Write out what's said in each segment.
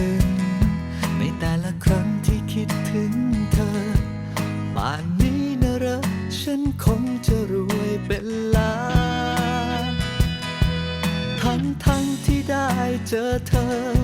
ลึง ในแต่ละครั้งที่คิดถึงเธอป่านนี้นะเหรอฉันคงจะรวยเป็นล้านทั้งทั้งที่ได้เจอเธอ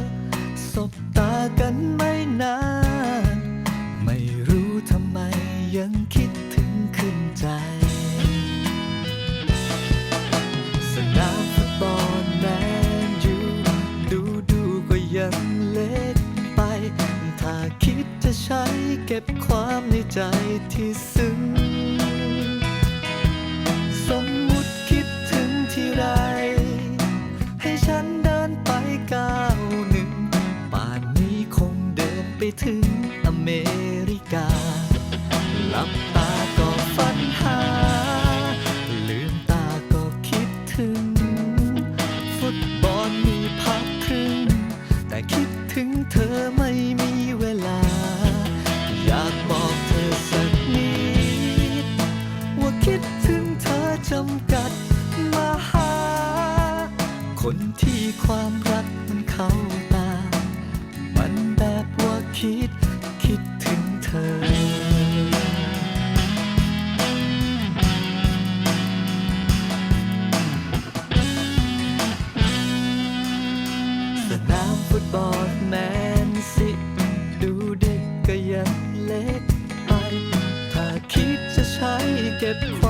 เก็บความในใจที่ซึ้ง สมมุติคิดถึงที่ไร ให้ฉันเดินไปก้าวหนึ่ง ป่านนี้คงเดินไปถึงอเมริกา หลับตา คนที่ความรักมันเข้าตา มันแบบว่าคิด คิดถึงเธอ สนามฟุตบอลแมนซิ ดูเด็กก็ยังเล็กไป ถ้าคิดจะใช้เก็บความ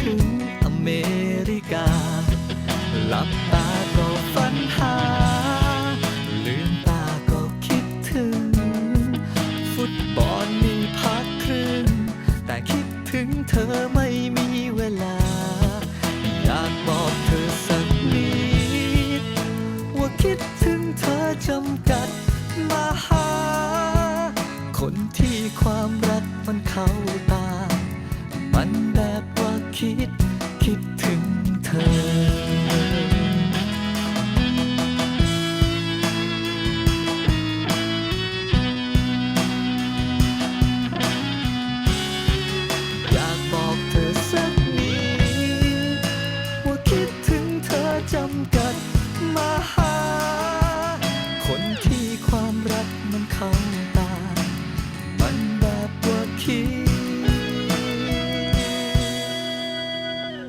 ถึงอเมริกา หลับตาก็ฝันหา ลืมตาก็คิดถึง ฟุตบอลมีพักครึ่ง แต่คิดถึงเธอไม่มีเวลา อยากบอกเธอสักนิด ว่าคิดถึงเธอจำกัดมาหา คนที่ความรักมันเข้าตามันแบบว่า คิดคิดถึงเธออยากบอกเธอสักนิดว่าคิดถึงเธอจำกั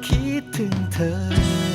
คิดถึงเธอ